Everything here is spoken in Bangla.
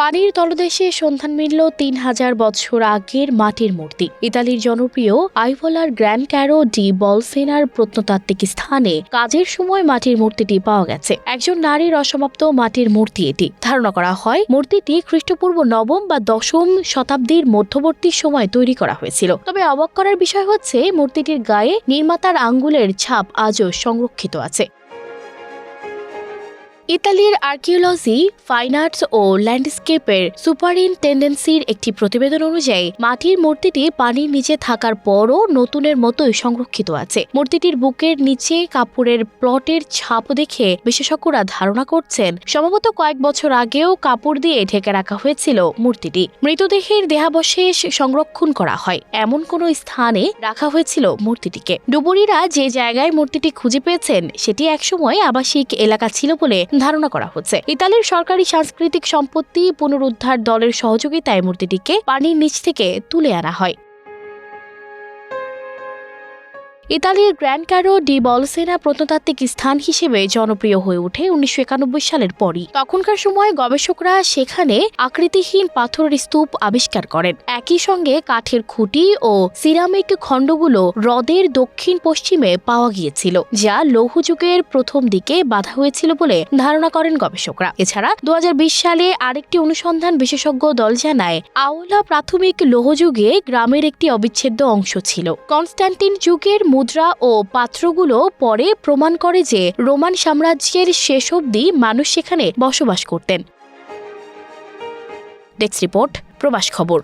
পানির তলদেশে সন্ধান মিলল তিন হাজার বছর আগের মাটির মূর্তি। ইতালির জনপ্রিয় আইভোলার গ্র্যান্ড ক্যারো ডি বলসেনার প্রত্নতাত্ত্বিক স্থানে কাজের সময় মাটির মূর্তিটি পাওয়া গেছে। একজন নারীর অসমাপ্ত মাটির মূর্তি এটি। ধারণা করা হয়, মূর্তিটি খ্রিস্টপূর্ব নবম বা দশম শতাব্দীর মধ্যবর্তী সময় তৈরি করা হয়েছিল। তবে অবাক করার বিষয় হচ্ছে, মূর্তিটির গায়ে নির্মাতার আঙ্গুলের ছাপ আজও সংরক্ষিত আছে। ইতালির আর্কিওলজি ফাইন আর্টস ও ল্যান্ডস্কেপের সুপারিনটেন্ডেন্সির একটি প্রতিবেদন অনুযায়ী, মাটির মূর্তিটি পানির নিচে থাকার পরও নতুনের মতোই সংরক্ষিত আছে। মূর্তিটির বুকের নিচে কাপড়ের প্লটের ছাপ দেখে বিশেষজ্ঞরা ধারণা করছেন, সম্ভবত কয়েক বছর আগেও কাপড় দিয়ে ঢেকে রাখা হয়েছিল মূর্তিটি। মৃতদেহের দেহাবশেষ সংরক্ষণ করা হয়। এমন কোনো স্থানে রাখা হয়েছিল মূর্তিটিকে। ডুবুরিরা যে জায়গায় মূর্তিটি খুঁজে পেয়েছেন, সেটি একসময় আবাসিক এলাকা ছিল বলে ধারণা করা হচ্ছে। ইতালির সরকারি সাংস্কৃতিক সম্পত্তি পুনরুদ্ধার দলের সহযোগিতায় মূর্তিটিকে পানির নিচ থেকে তুলে আনা হয়। ইতালির গ্র্যান্ড ক্যারো ডি বলসেনা প্রত্নতাত্ত্বিক স্থান হিসেবে জনপ্রিয় হয়ে ওঠে উনিশশো একানব্বই সালের পরই। তখনকার সময় গবেষকরা সেখানে আকৃতিহীন পাথরের স্তূপ আবিষ্কার করেন। একই সঙ্গে কাঠের খুঁটি ও সিরামিক খণ্ডগুলো হ্রদের দক্ষিণ পশ্চিমে পাওয়া গিয়েছিল, যা লৌহ যুগের প্রথম দিকে বাধা হয়েছিল বলে ধারণা করেন গবেষকরা। এছাড়া দু হাজার বিশ সালে আরেকটি অনুসন্ধান বিশেষজ্ঞ দল জানায়, আওলা প্রাথমিক লৌহযুগে গ্রামের একটি অবিচ্ছেদ্য অংশ ছিল। কনস্ট্যান্টিন যুগের মুদ্রা ও পাত্রগুলো পরে প্রমাণ করে যে রোমান সাম্রাজ্যের শেষ অবধি মানুষ সেখানে বসবাস করতেন। ডেস্ক রিপোর্ট, প্রবাস খবর।